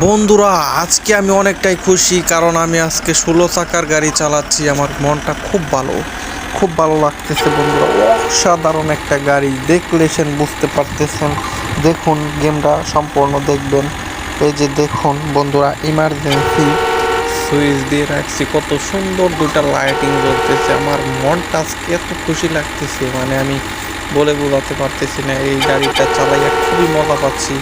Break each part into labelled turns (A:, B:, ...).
A: বন্ধুরা, আজকে আমি অনেকটাই খুশি কারণ আমি আজকে ষোলো চাকার গাড়ি চালাচ্ছি। আমার মনটা খুব ভালো খুব ভালো লাগতেছে বন্ধুরা। অসাধারণ একটা গাড়ি দেখলেছেন বুঝতে পারতেছেন। দেখুন, গেমটা সম্পূর্ণ দেখবেন। এই যে দেখুন বন্ধুরা ইমার্জেন্সি সুইচ দিয়ে রাখছি। কত সুন্দর দুটা লাইটিং জ্বলতেছে। আমার মনটা আজকে এত খুশি লাগতেছে। মানে আমি বলে বোঝাতে পারতেছি না, এই গাড়িটা চালাইয়া খুবই মজা পাচ্ছি।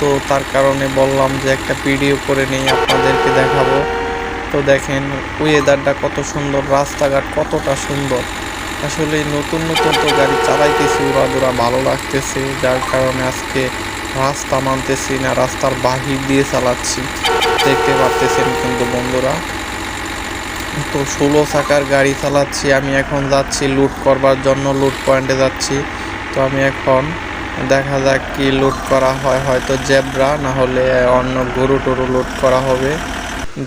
A: তো তার কারণে বললাম যে একটা ভিডিও করে নেই আপনাদেরকে দেখাবো। তো দেখেন ওয়েদারটা কত সুন্দর, রাস্তাঘাট কতটা সুন্দর। আসলে নতুন নতুন তো গাড়ি চালাইতেছি, উড়াদুরা ভালো লাগতেছে, যার কারণে আজকে রাস্তা মানতেছি না, রাস্তার বাহির দিয়ে চালাচ্ছি। দেখতে পারতেছেন কিন্তু বন্ধুরা। তো ষোলো চাকার গাড়ি চালাচ্ছি, আমি এখন যাচ্ছি লুট করবার জন্য লুট পয়েন্টে যাচ্ছি। তো আমি এখন দেখা যাক কি লুট করা হয়, হয়তো জেব্রা না হলে অন্য গরু টরু লুট করা হবে।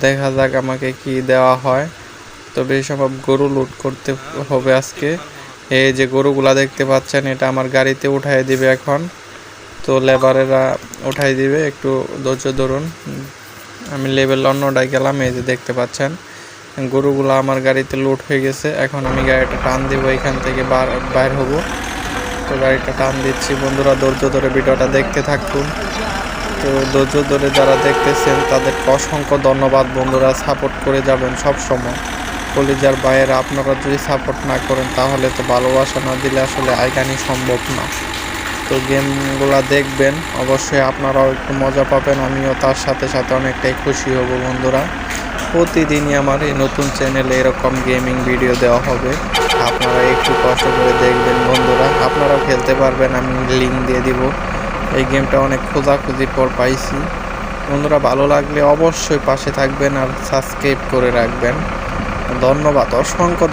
A: দেখা যাক আমাকে কি দেওয়া হয়। তো বেশি সম্ভব গরু লুট করতে হবে আজকে। এই যে গরুগুলা দেখতে পাচ্ছেন, এটা আমার গাড়িতে উঠাই দিবে এখন। তো লেবারেরা উঠাই দিবে, একটু ধৈর্য ধরুন। আমি লেভেল অন্যটায় গেলাম, এই যে দেখতে পাচ্ছেন। গরুগুলো আমার গাড়িতে লোড হয়ে গেছে, এখন আমি গাড়িটা টান দেবো, এখান থেকে বাইর হব। তো গাড়িটা টান দিচ্ছি। বন্ধুরা, ধৈর্য ধরে ভিডিওটা দেখতে থাকুন। তো ধৈর্য ধরে যারা দেখতেছেন, তাদেরকে অসংখ্য ধন্যবাদ। বন্ধুরা সাপোর্ট করে যাবেন সব সময় কলিজার বাইরে আপনারা যদি সাপোর্ট না করেন, তাহলে তো ভালোবাসা না দিলে আসলে আইকানি সম্ভব না। তো গেমগুলা দেখবেন। অবশ্যই আপনারাও একটু মজা পাবেন। আমিও তার সাথে সাথে অনেকটাই খুশি হব, বন্ধুরা। প্রতিদিনই আমার এই নতুন চ্যানেলে এরকম গেমিং ভিডিও দেওয়া হবে। আপনারা একটু কষ্ট করে দেখবেন, বন্ধুরা। আপনারাও খেলতে পারবেন, আমি লিঙ্ক দিয়ে দিব। এই গেমটা অনেক খোঁজাখুঁজির পর পাইছি। বন্ধুরা, ভালো লাগলে অবশ্যই পাশে থাকবেন আর সাবস্ক্রাইব করে রাখবেন। ধন্যবাদ, অসংখ্য